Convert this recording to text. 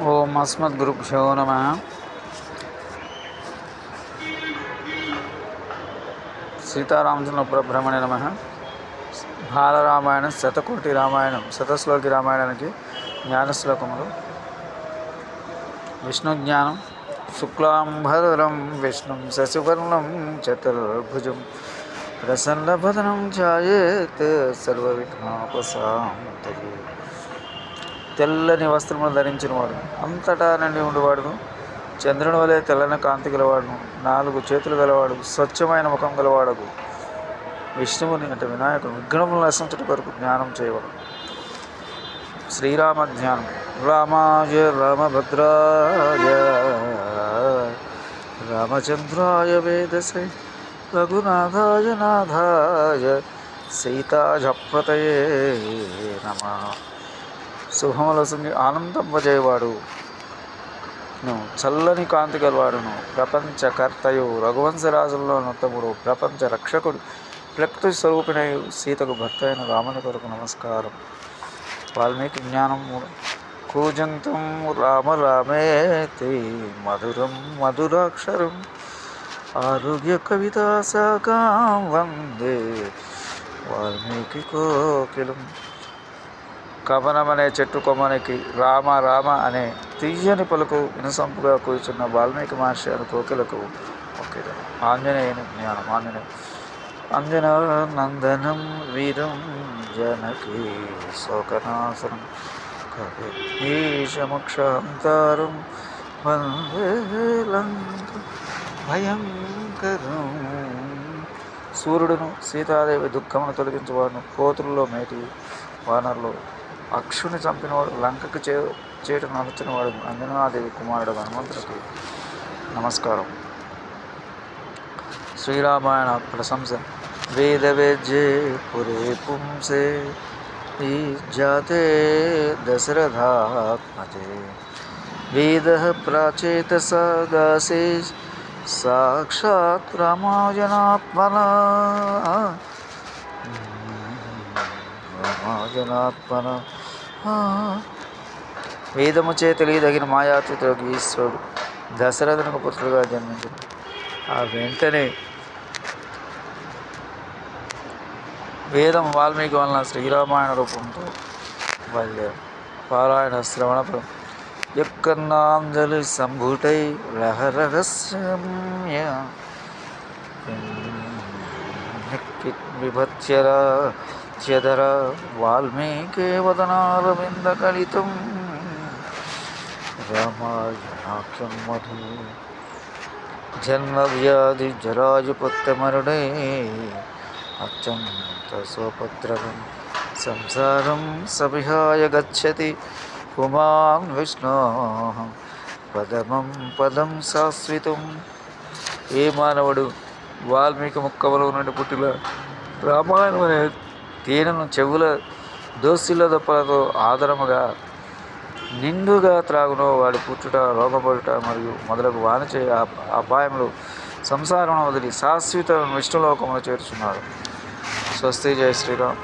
ఓం అస్మద్గురుభ్యో నమ. సీతారామచంద్ర పరబ్రహ్మణే నమ. బాలరామాయణం శతకోటి రామాయణం శతశ్లోకి రామాయణానికి జ్ఞానశ్లోకములు. విష్ణు జ్ఞానం శుక్లాంబరం విష్ణుం శశివర్ణం చతుర్భుజం. ప్రసన్నభదనం ఛాయేత్ సర్వవిఘ్నోపశాంతయే. తెల్లని వస్త్రములు ధరించిన వాడు. అంతటా నుండి ఉండేవాడును. చంద్రుని వలె తెల్లని కాంతి గలవాడును. నాలుగు చేతులు గలవాడు. స్వచ్ఛమైన ముఖం గలవాడకు విష్ణువుని అంటే వినాయకుడు. విఘ్నములు నశించట కొరకు జ్ఞానం చేయవడు శ్రీరామ జ్ఞానం రామాయ రామభద్రాయ. రామచంద్రాయ వేదసే రఘునాథాయ నాథాయ. సీతాజపతయే నమ. శుభములసింది ఆనందింపజేవాడు చల్లని కాంతి గలవాడును ప్రపంచకర్తయు రఘువంశరాజుల్లో తమ్ముడు ప్రపంచ రక్షకుడు ప్రకృతి స్వరూపిణై సీతకు భర్త అయిన రాముని కొరకు నమస్కారం. వాల్మీకి జ్ఞానం కూజంతం రామ రామేతి మధురం మధురాక్షరం ఆరోగ్య కవితా శాఖాం వందే. వాల్మీకి కోకిలం. కవనమనే చెట్టు కొమ్మనికి రామ రామ అనే తీయని పలుకు వినసంపుగా కూర్చున్న వాల్మీకి మహర్షి అని కోకిలకు ఓకే ఆంజనేయుని జ్ఞానం ఆంజనేయ. అంజన నందనం వీరం జనకి శోకనాశనం కవిషముక్షాంతారం వందే భయంకరం. సూర్యుడును సీతాదేవి దుఃఖమును తొలగించేవాడును కోతుల్లో మేటి వానర్లు అక్షుని చంపినవాడు లంకకు చే చేటును నడిచినవాడు అంజనాదేవి కుమారుడు హనుమంతుడికి నమస్కారం. శ్రీరామాయణ ప్రశంస. వేద వేద్యే పురే పుంసే ఈ జాతే దశరథాత్మజే వేద ప్రాచేత సదాసే సాక్షాత్ రామాయణాత్మన మహాజనాత్మన వేదము చే తెలియదగిన మాయాతీతులకు ఈశ్వరుడు. దశరథునకు పుత్రుడుగా జన్మించాడు ఆ వెంటనే వేదం వాల్మీకి వలన శ్రీరామాయణ రూపంతో బయలుదేరు. పారాయణ శ్రవణ ఎక్కన్నాంజలి సంభూటై రహరహస్యమ్య విభత్యరా. చ్యధర వాల్మీకే వదనారవిందకలితం రామాయణాఖ్యం మధు జన్మ జన్మవ్యాధి జరాజుపత్తమరుడే అత్యంత స్వపత్రకం సంసారం సవిహాయ గచ్చతి. పుమాన్ విష్ణు పదమం పదం శాశ్వతం. ఏ మానవుడు వాల్మీకి ముక్కవలో నుండి పుట్టిన రామాయణం అనే తేనెను చెవుల దోసిల దప్పలతో ఆదరముగా నిండుగా త్రాగునో వాడి పుట్టుట రోగపడుట మరియు మొదలకు వాణిచే అపాయములు సంసారం వదిలి శాశ్వత విష్ణులోకములు చేర్చున్నాడు. స్వస్తి జయ శ్రీరామ్.